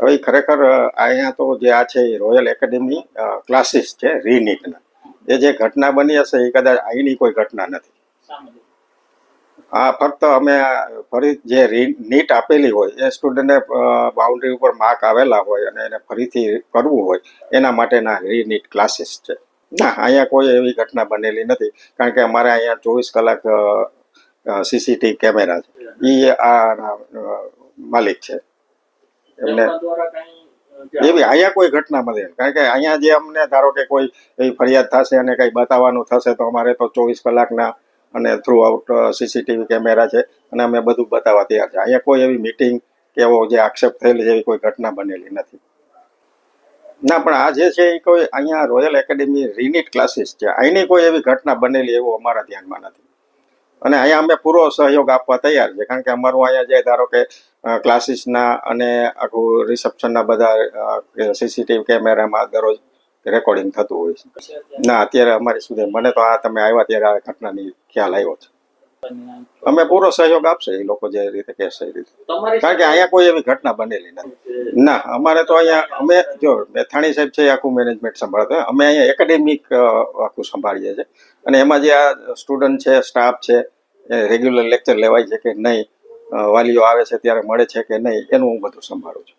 હવે ખરેખર અહીંયા તો જે આ છે એ રોયલ એકેડેમી ક્લાસીસ છે રીનીટના એ જે ઘટના બની હશે એ કદાચ અહીંની કોઈ ઘટના નથી. આ ફક્ત અમે ફરી જે નીટ આપેલી હોય, એ સ્ટુડન્ટને બાઉન્ડ્રી ઉપર માર્ક આવેલા હોય અને એને ફરીથી કરવું હોય, એના માટેના રીનીટ ક્લાસીસ છે. ના, અહીંયા કોઈ એવી ઘટના બનેલી નથી, કારણ કે અમારે અહીંયા ચોવીસ કલાક સીસીટીવી કેમેરા છે. એ આ માલિક છે. દ્વારા એવી અહીંયા કોઈ ઘટના નથી કારણ કે અહીંયા જે અમને ધારો કે કોઈ એવી ફરિયાદ થશે અને કંઈ બતાવવાનું થશે તો અમારે તો ચોવીસ કલાકના અને થ્રુ આઉટ સીસીટીવી કેમેરા છે અને અમે બધું બતાવવા તૈયાર છે. અહીંયા કોઈ એવી મિટિંગ કે એવો જે આક્ષેપ થયેલી એવી કોઈ ઘટના બનેલી નથી. ના પણ આ જે છે એ કોઈ અહીંયા રોયલ એકેડેમી રીનીટ ક્લાસીસ છે. અહીંની કોઈ એવી ઘટના બનેલી એવું અમારા ધ્યાનમાં નથી. અને અહીંયા અમે પૂરો સહયોગ આપવા તૈયાર છે કારણ કે અમારું અહીંયા જે ધારો કે ક્લાસીસના અને આખું રિસેપ્શનના બધા સીસીટીવી કેમેરામાં દરરોજ રેકોર્ડિંગ થતું હોય છે. ના અત્યારે અમારી સુધી મને તો આ તમે આવ્યા ત્યારે આ ઘટનાની ખ્યાલ આવ્યો છે. અમે પૂરો સહયોગ આપશે એ લોકો જે રીતે કહેશે એ રીતે. કારણ કે અહીંયા કોઈ એવી ઘટના બનેલી નથી. ના અમારે તો અહીંયા અમે જો મેથાણી સાહેબ છે આખું મેનેજમેન્ટ સંભાળતો. અમે અહીંયા એકેડેમિક આખું સંભાળીએ છીએ. અને એમાં જે આ સ્ટુડન્ટ છે સ્ટાફ છે રેગ્યુલર લેક્ચર લેવાય છે કે નહીં વાલીઓ આવે છે ત્યારે મળે છે કે નહીં, એનું હું બધું સંભાળું છું.